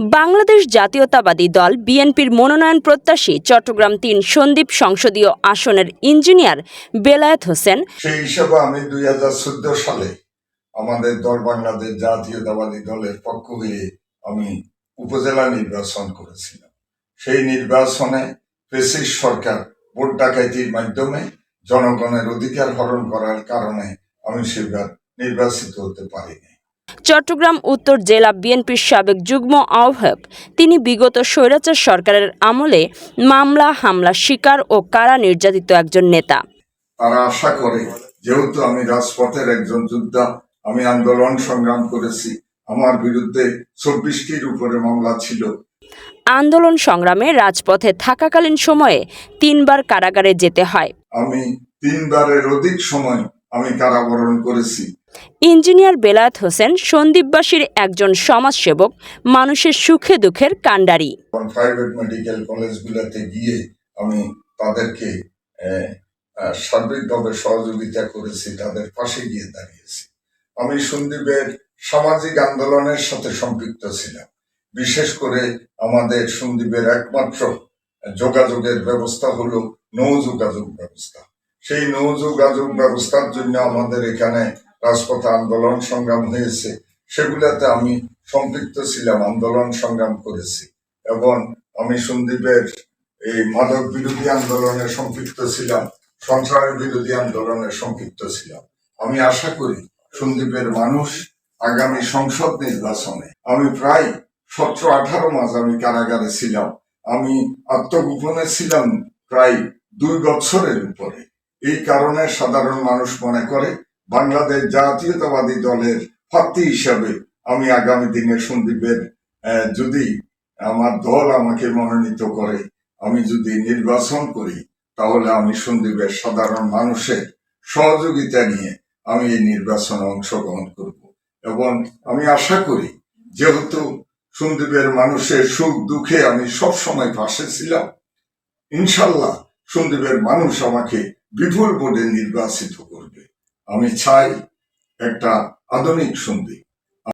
বাংলাদেশ জাতীয়তাবাদী দল বিএনপির মনোনয়ন প্রত্যাশী চট্টগ্রাম তিন সন্দ্বীপ সংসদীয় আসনের ইঞ্জিনিয়ার বেলায়েত হোসেন। সেই হিসাবে আমি দুই হাজার চোদ্দ সালে আমাদের দল বাংলাদেশ জাতীয়তাবাদী দলের পক্ষ হয়ে আমি উপজেলা নির্বাচন করেছিলাম। সেই নির্বাচনে ফেসিস সরকার ভোট ডাকাইতির মাধ্যমে জনগণের অধিকার হরণ করার কারণে আমি সেবার নির্বাচিত হতে পারিনি। চট্টগ্রাম উত্তর জেলা বিএনপির সাবেক যুগ্ম আহ্বায়ক। তিনি বিগত স্বৈরাচার সরকারের আমলে মামলা হামলা শিকার ও কারা নির্যাতিত একজন নেতা। তারা আশা করে যেহেতু আমি রাজপথের একজন যোদ্ধা আমি আন্দোলন সংগ্রাম করেছি আমার বিরুদ্ধে চব্বিশটির উপরে মামলা ছিল। আন্দোলন সংগ্রামে রাজপথে থাকাকালীন সময়ে তিনবার কারাগারে যেতে হয়। আমি তিনবারের অধিক সময় আমি কারাবরণ করেছি। ইঞ্জিনিয়ার বেলায়েত হোসেন সন্দীপবাসীর একজন সমাজসেবক, মানুষের সুখে দুঃখের কাণ্ডারি। প্রাইভেট মেডিকেল কলেজগুলোতে গিয়ে আমি তাদেরকে সার্বিকভাবে সহযোগিতা করেছি, তাদের পাশে গিয়ে দাঁড়িয়েছি। আমি সন্দীপের সামাজিক আন্দোলনের সাথে সম্পৃক্ত ছিলাম। বিশেষ করে আমাদের সন্দীপের একমাত্র যোগাযোগের ব্যবস্থা হলো নৌ যোগাযোগ ব্যবস্থা। সেই নৌ যোগাযোগ ব্যবস্থার জন্য আমাদের এখানে রাজপথে আন্দোলন সংগ্রাম হয়েছে, সেগুলাতে আমি সম্পৃক্ত ছিলাম, আন্দোলন সংগ্রাম করেছি। এবং আমি সন্দীপের এই মাদক বিরোধী আন্দোলনে সম্পৃক্ত ছিলাম সন্ত্রাস বিরোধী আন্দোলনে সম্পৃক্ত ছিলাম। আমি আশা করি সন্দীপের মানুষ আগামী সংসদ নির্বাচনে, আমি প্রায় সতেরো আঠারো মাস আমি কারাগারে ছিলাম। আমি আত্মগোপনে ছিলাম প্রায় দুই বছরের উপরে। এই কারণে সাধারণ মানুষ মনে করে বাংলাদেশ জাতীয়তাবাদী দলের প্রার্থী হিসাবে আমি আগামী দিনে সন্দীপের যদি আমার দল আমাকে মনোনীত করে, আমি যদি নির্বাচন করি, তাহলে আমি সন্দীপের সাধারণ মানুষের সহযোগিতা নিয়ে আমি এই নির্বাচনে অংশগ্রহণ করব। এবং আমি আশা করি, যেহেতু সন্দীপের মানুষের সুখ দুঃখে আমি সব সময় পাশে ছিলাম ইনশাল্লাহ সন্দীপের মানুষ আমাকে বিপুল ভোটে নির্বাচিত আমি চাই একটা আধুনিক সন্দীপ